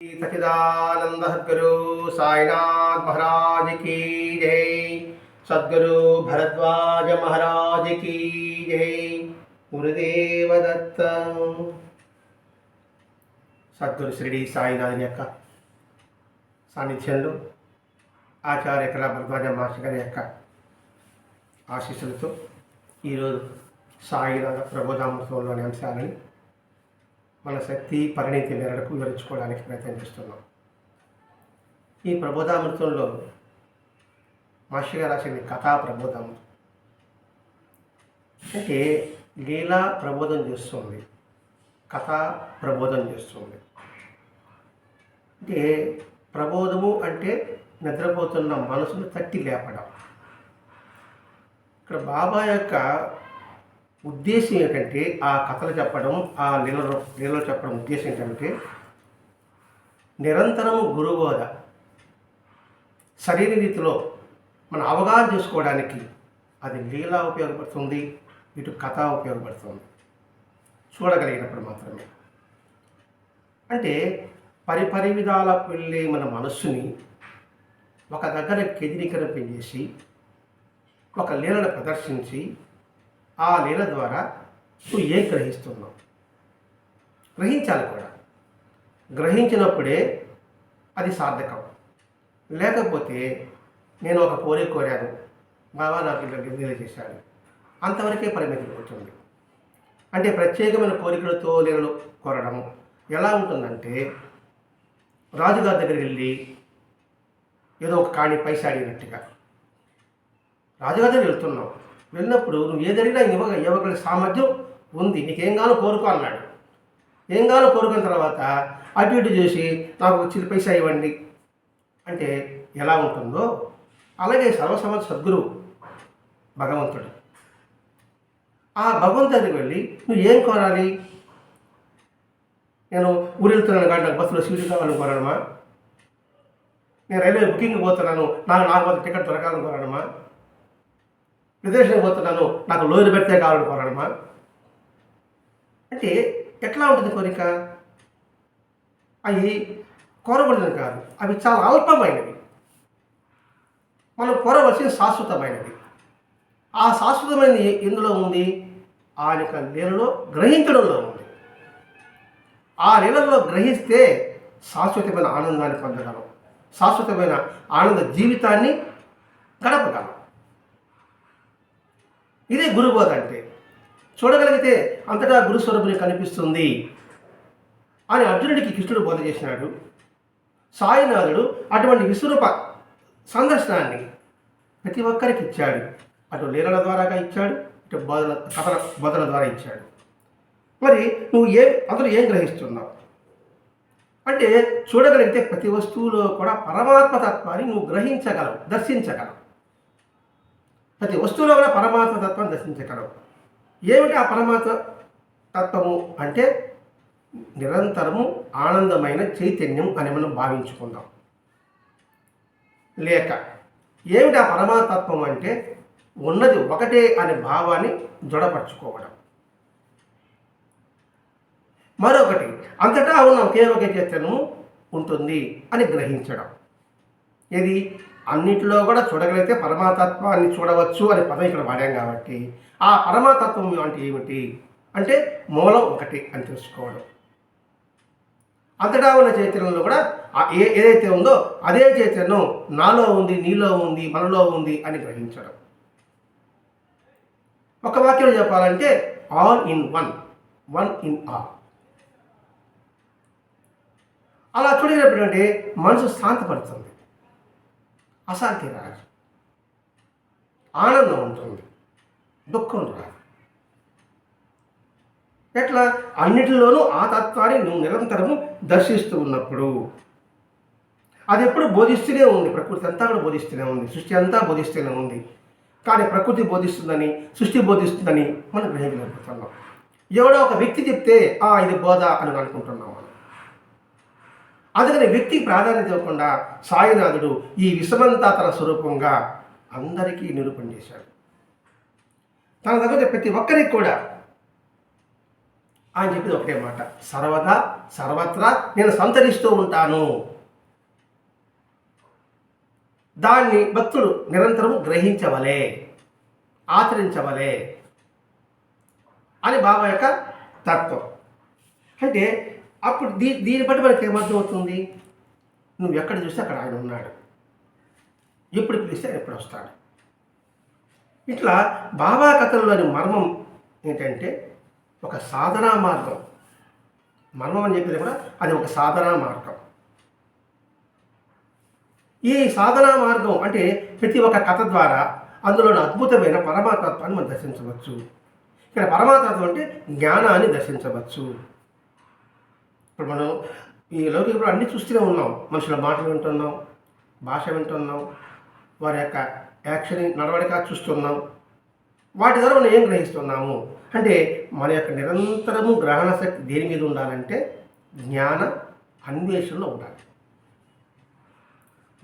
సచిదానంద సద్గురు సాయినాథ్ మహారాజ్ की జై సద్గురు భరద్వాజ మహారాజ్ की జై గురుదేవ దత్త సద్గురు శ్రీడి సాయినాథుని యొక్క సాన్నిధ్యంలో ఆచార్య కళా భరద్వాజ మాస్టర్ గారి యొక్క ఆశీస్సులతో ఈరోజు సాయినాథ ప్రబోధామృతంలోని అంశాలని మన శక్తి పరిణితి మేరకు వివరించుకోవడానికి ప్రయత్నిస్తున్నాం. ఈ ప్రబోధామృతంలో మహర్షిగా రాసింది కథా ప్రబోధామృతం అంటే లీలా ప్రబోధం చేస్తుంది. కథ ప్రబోధం చేస్తుంది. అంటే ప్రబోధము అంటే నిద్రపోతున్న మనసును తట్టి లేపడం. ఇక్కడ బాబా యొక్క ఉద్దేశం ఏంటంటే ఆ కథలు చెప్పడం ఆ లీలలో లీలలో చెప్పడం ఉద్దేశం ఏంటంటే నిరంతరము గురుబోధ. సరైన రీతిలో మన అవగాహన చేసుకోవడానికి అది లీల ఉపయోగపడుతుంది ఇటు కథ ఉపయోగపడుతుంది. చూడగలిగినప్పుడు మాత్రమే. అంటే పరిపరి విధాల వెళ్ళే మన మనస్సుని ఒక దగ్గర కేంద్రీకరింపజేసి ఒక లీలను ప్రదర్శించి ఆ లీల ద్వారా నువ్వు ఏం గ్రహిస్తున్నావు? గ్రహించాలి కూడా. గ్రహించినప్పుడే అది సార్థకం. లేకపోతే నేను ఒక కోరిక కోరాను. బాబా నాకు ఇలా లీల చేశాడు. అంతవరకే పరిమితి అవుతుంది అంటే ప్రత్యేకమైన కోరికలతో లీలలు కోరడము ఎలా ఉంటుందంటే రాజుగారి దగ్గరికి వెళ్ళి ఏదో ఒక కాణి పైసాడినట్టుగా రాజుగారి దగ్గర వెళ్తున్నావు. వెళ్ళినప్పుడు నువ్వు ఏదైనా ఇవ్వ ఇవ్వగల సామర్థ్యం ఉంది. నీకేం గానో కోరుకో అన్నాడు. ఏం గానో కోరుకున్న తర్వాత అటు ఇటు చేసి నాకు వచ్చిన పైసా ఇవ్వండి. అంటే ఎలా ఉంటుందో అలాగే సర్వసమ సద్గురువు భగవంతుడు. ఆ భగవంతుడి దగ్గరికి వెళ్ళి నువ్వు ఏం కోరాలి? నేను ఊరు వెళ్తున్నాను కానీ నాకు బస్సులో సీటు కావాలని కోరానమ్మా నేను రైల్వే బుకింగ్ పోతున్నాను. నాకు నాకు టికెట్ దొరకాలని కోరానమ్మా విదేశం పోతున్నాను నాకు లోన్ పెడితే కావాలని కోరడమా అంటే ఎట్లా ఉంటుంది కోరిక? అవి కోరబడినవి కాదు అవి చాలా అల్పమైనవి. మనం కోరవలసింది శాశ్వతమైనది ఆ శాశ్వతమైనది ఎందులో ఉంది? ఆ యొక్క నేలలో గ్రహించడంలో ఉంది. ఆ నేలలో గ్రహిస్తే శాశ్వతమైన ఆనందాన్ని పొందగలం. శాశ్వతమైన ఆనంద జీవితాన్ని గడపగలం. ఇదే గురుబోధ అంటే. చూడగలిగితే అంతటా గురుస్వరూపుని కనిపిస్తుంది అని అర్జునుడికి కృష్ణుడు బోధ చేసినాడు. సాయినాథుడు అటువంటి విశ్వరూప సందర్శనాన్ని ప్రతి ఒక్కరికి ఇచ్చాడు. అటు లీలల ద్వారాగా ఇచ్చాడు ఇటు బోధన కథల బోధన ద్వారా ఇచ్చాడు. మరి నువ్వు ఏం అందులో ఏం గ్రహిస్తున్నావు? అంటే చూడగలిగితే ప్రతి వస్తువులో కూడా పరమాత్మ తత్వాన్ని నువ్వు గ్రహించగలవు దర్శించగలవు. ప్రతి వస్తువులో కూడా పరమాత్మ తత్వాన్ని దర్శించగలవు. ఏమిటి ఆ పరమాత్మ తత్వము? అంటే నిరంతరము ఆనందమైన చైతన్యం అని మనం భావించుకుందాం. లేక ఏమిటి ఆ పరమాతత్వం అంటే ఉన్నది ఒకటే అనే భావాన్ని దృఢపరచుకోవడం. మరొకటి అంతటా ఉన్న ఒకే ఒక చైతన్యము ఉంటుంది అని గ్రహించడం. ఇది అన్నిటిలో కూడా చూడగలిగితే పరమాతత్వాన్ని చూడవచ్చు అనే పదం ఇక్కడ వాడాం కాబట్టి. ఆ పరమాతత్వం అంటే ఏమిటి? అంటే మూలం ఒకటి అని తెలుసుకోవడం. అంతటా ఉన్న చైతన్యంలో కూడా ఏ ఏదైతే ఉందో అదే చైతన్యం నాలో ఉంది నీలో ఉంది మనలో ఉంది అని గ్రహించడం. ఒక వాక్యం చెప్పాలంటే all in one one in all అలా చూడగలిగినప్పుడు అంటే మనసు శాంతపడుతుంది అశాంతి రాదు. ఆనందం ఉంటుంది. దుఃఖం రాదు. ఎట్లా? అన్నిటిలోనూ ఆ తత్వాన్ని నువ్వు నిరంతరము దర్శిస్తూ ఉన్నప్పుడు. అది ఎప్పుడు బోధిస్తూనే ఉంది. ప్రకృతి అంతా కూడా బోధిస్తూనే ఉంది. సృష్టి అంతా బోధిస్తూనే ఉంది. కానీ ప్రకృతి బోధిస్తుందని సృష్టి బోధిస్తుందని మనం గ్రహించలేకపోతున్నాం. ఎవడో ఒక వ్యక్తి చెప్తే ఆ ఇది బోధ అని అనుకుంటున్నాం మనం. అందుకని వ్యక్తికి ప్రాధాన్యత ఇవ్వకుండా సాయినాథుడు ఈ విషమంతా తన స్వరూపంగా అందరికీ నిరూపణ చేశాడు. తన దగ్గర ప్రతి ఒక్కరికి కూడా అని చెప్పింది ఒకటే మాట సర్వదా సర్వత్రా నేను సంతరిస్తూ ఉంటాను. దాన్ని భక్తుడు నిరంతరం గ్రహించవలే ఆచరించవలే అని బాబా యొక్క తత్వం. అంటే అప్పుడు దీ దీన్ని బట్టి మనకి ఏమర్థమవుతుంది? నువ్వు ఎక్కడ చూస్తే అక్కడ ఆయన ఉన్నాడు. ఎప్పుడు పిలిస్తే ఆయన ఎప్పుడు వస్తాడు. ఇట్లా బాబా కథల్లోని మర్మం ఏంటంటే ఒక సాధనా మార్గం. మర్మం అని చెప్పేది కూడా అది ఒక సాధనా మార్గం. ఈ సాధనా మార్గం అంటే ప్రతి ఒక్క కథ ద్వారా అందులోని అద్భుతమైన పరమాతత్వాన్ని మనం దర్శించవచ్చు. ఇక్కడ పరమాతత్వం అంటే జ్ఞానాన్ని దర్శించవచ్చు. ఇప్పుడు మనం ఈ లౌకిక అన్నీ చూస్తూనే ఉన్నాం. మనుషుల మాటలు వింటున్నాం భాష వింటున్నాం వారి యొక్క యాక్షన్ నడవడిక చూస్తున్నాం. వాటి ద్వారా మనం ఏం గ్రహిస్తున్నాము? అంటే మన యొక్క నిరంతరము గ్రహణ శక్తి దేని మీద ఉండాలంటే జ్ఞాన అన్వేషణలో ఉండాలి.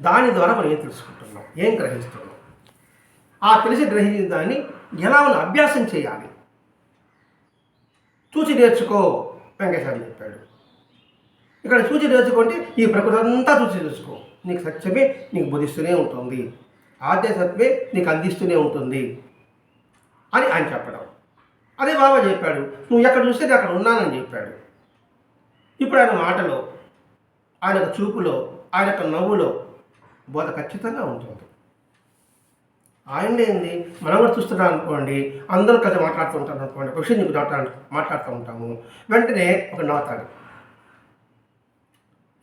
దాని ద్వారా మనం ఏం తెలుసుకుంటున్నాం? ఏం గ్రహిస్తున్నాం? ఆ తెలిసి గ్రహించిన దాన్ని ఎలా మనం అభ్యాసం చేయాలి? చూసి నేర్చుకో వెంకటేశ్వర చెప్పాడు. ఇక్కడ చూసి నేర్చుకుంటే ఈ ప్రకృతి అంతా చూసి తెలుసుకో. నీకు సత్యమే నీకు బోధిస్తూనే ఉంటుంది. ఆద్యసత్వే నీకు అందిస్తూనే ఉంటుంది. అని ఆయన చెప్పడం. అదే బాబా చెప్పాడు నువ్వు ఎక్కడ చూస్తే నేను అక్కడ ఉన్నానని చెప్పాడు. ఇప్పుడు ఆయన మాటలో ఆయన యొక్క చూపులో ఆయన యొక్క నవ్వులో బోధ ఖచ్చితంగా ఉంటుంది. ఆయన ఏంది? మనం కూడా చూస్తున్నాం అనుకోండి అందరూ కలిసి మాట్లాడుతూ ఉంటాం అనుకోండి ఒక విషయం నీకు మాట్లాడుతూ ఉంటాము. వెంటనే ఒక నవ్వుతాడు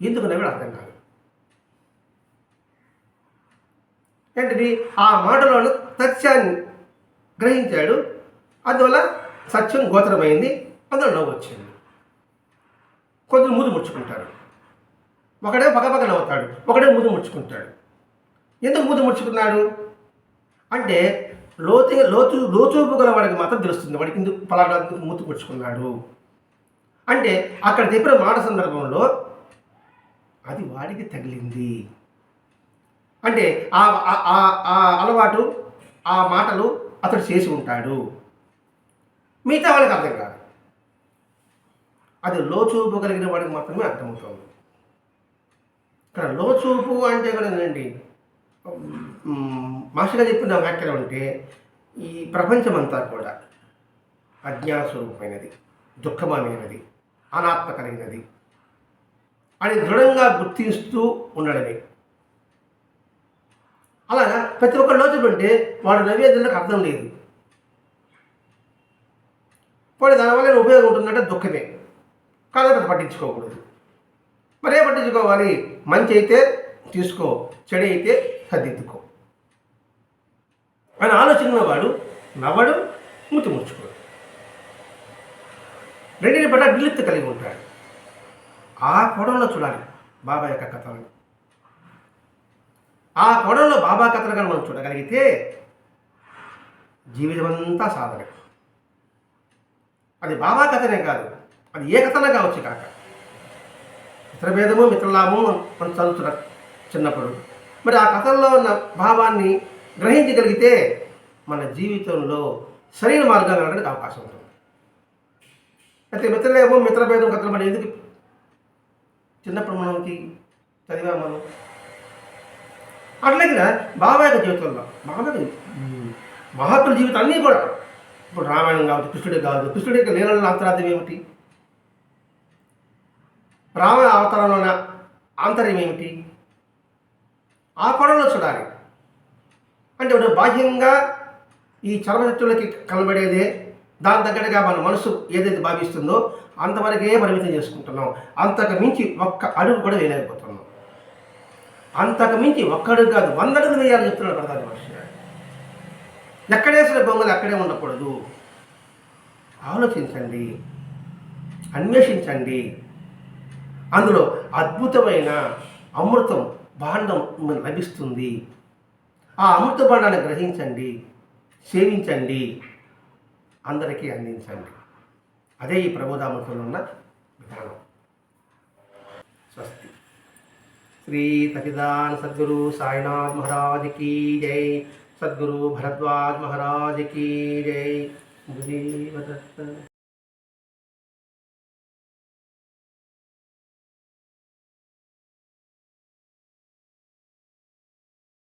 ఎందుకు నవ్వాడు అర్థం కాదు. ఏంటిది? ఆ మాటలోని సత్యాన్ని గ్రహించాడు. అందువల్ల సత్యం గోచరమైంది. అందులో నవ్వు వచ్చింది. కొందరు ముదు ముడుచుకుంటారు. ఒకడే పగపగ నవ్వుతాడు. ఒకడే ముదు ముడుచుకుంటాడు. ఎందుకు ముదు ముడుచుకున్నాడు? అంటే లోతు లోతు లోచూపు గల వాడికి మాత్రం తెలుస్తుంది. వాడికి ఇందుకు పలానా మూతు పుచ్చుకున్నాడు అంటే అక్కడ చెప్పిన మాట సందర్భంలో అది వాడికి తగిలింది. అంటే ఆ ఆ- ఆ- అలవాటు ఆ మాటలు అతడు చేసి ఉంటాడు. మిగతా వాళ్ళకి అర్థం కాదు. అది లోచూపు కలిగిన వాడికి మాత్రమే అర్థమవుతుంది. ఇక్కడ లోచూపు అంటే కూడా ఏంటండి మాస్టర్గా చెప్పిన వ్యాఖ్యలు అంటే ఈ ప్రపంచమంతా కూడా అజ్ఞాన స్వరూపమైనది దుఃఖమమైనది అనాత్మ కలిగినది అని దృఢంగా గుర్తిస్తూ ఉండడమే. అలాగా ప్రతి ఒక్క లోతు వాడు నవ్వేదలకు అర్థం లేదు. పోనీ దానివల్ల ఉపయోగం ఉంటుందంటే దుఃఖమే. కాబట్టి అది పట్టించుకోకూడదు. మరే పట్టించుకోవాలి మంచి అయితే తీసుకో చెడు అయితే సర్దిద్దుకో. అని ఆలోచన వాడు నవ్వడం మూతి ముడుచుకోడు. రెండింటి పట్ల విలుప్తి కలిగి ఉంటాడు. ఆ కోణంలో చూడాలి బాబా యొక్క కథలను. ఆ కోణంలో బాబా కథలు కానీ మనం చూడగలిగితే జీవితం అంతా సాధన. అది బాబా కథనే కాదు అది ఏ కథనే కావచ్చు కాక. మిత్రభేదము మిత్రలాభము మనం చదువుతున్నాం చిన్నప్పుడు. మరి ఆ కథల్లో ఉన్న భావాన్ని గ్రహించగలిగితే మన జీవితంలో సరైన మార్గం వెళ్ళడానికి అవకాశం ఉంటుంది. అయితే మిత్రలేమో మిత్రభేదం కథలు మనం ఎందుకు చిన్నప్పుడు మనకి చదివా మనం. అట్లాగే బాబా యొక్క జీవితంలో. బాబా మహాత్ముల జీవితం అన్నీ కూడా. ఇప్పుడు రామాయణం కావచ్చు కృష్ణుడి కావచ్చు కృష్ణుడి యొక్క లీలల అంతరార్థం ఏమిటి? రామ అవతారంలో ఉన్న ఆంతర్యం ఏమిటి? ఆ కోణంలో చూడాలి. అంటే బాహ్యంగా ఈ చర్మశక్తులకి కనబడేదే దాని తగ్గట్టుగా మన మనసు ఏదైతే భావిస్తుందో అంతవరకే పరిమితం చేసుకుంటున్నాం. అంతకు మించి ఒక్క అడుగు కూడా వేయలేకపోతున్నాం. అంతకు మించి ఒక్కడుగు కాదు వంద వేయాలని చెప్తున్నాడు ప్రధాన మనిషి ఎక్కడేసిన బొమ్మలు అక్కడే ఉండకూడదు. ఆలోచించండి అన్వేషించండి. అందులో అద్భుతమైన అమృతం భాండం లభిస్తుంది. ఆ అమృత భాండాన్ని గ్రహించండి సేవించండి. అందరికీ అందించండి. అదే ఈ ప్రభుదాముఖంలో ఉన్న విధానం. స్వస్తి. శ్రీ తటిదాన్ సద్గురు సాయినాథ్ మహారాజ్ కీ జై. సద్గురు భరద్వాజ్ మహారాజ్ కీ జై.